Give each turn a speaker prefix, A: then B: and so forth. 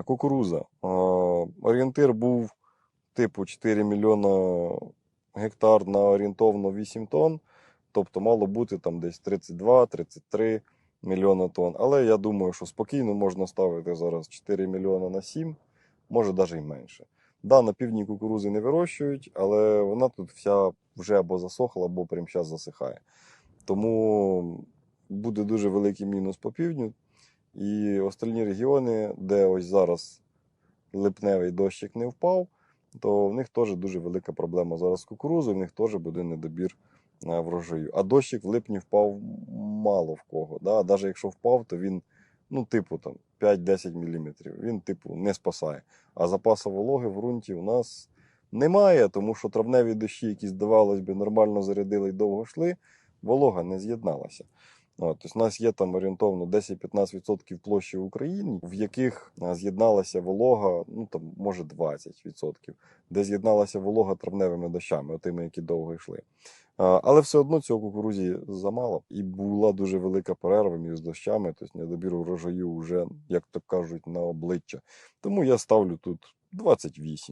A: А, Кукуруза. Орієнтир був типу 4 мільйона гектар на орієнтовно 8 тонн. Тобто мало бути там десь 32-33 мільйона тонн. Але я думаю, що спокійно можна ставити зараз 4 мільйона на 7, може навіть і менше. Да, на півдні кукурузи не вирощують, але вона тут вся вже або засохла, або прямо зараз засихає. Тому буде дуже великий мінус по півдню. І остальні регіони, де ось зараз липневий дощик не впав, то в них теж дуже велика проблема зараз з кукурузою, в них теж буде недобір е, врожаю. А дощик в липні впав мало в кого. Да? Навіть якщо впав, то він, ну, типу, там 5-10 мм. Він, типу, не спасає. А запасу вологи в ґрунті у нас немає, тому що травневі дощі, які, здавалось би, нормально зарядили і довго йшли, волога не з'єдналася. От, тобто у нас є там орієнтовно 10-15% площі в Україні, в яких з'єдналася волога, ну там може 20%, де з'єдналася волога травневими дощами, отими, які довго йшли. Але все одно цього кукурузі замало. І була дуже велика перерва між дощами, тобто недобір урожаю вже, як то кажуть, на обличчя. Тому я ставлю тут 28.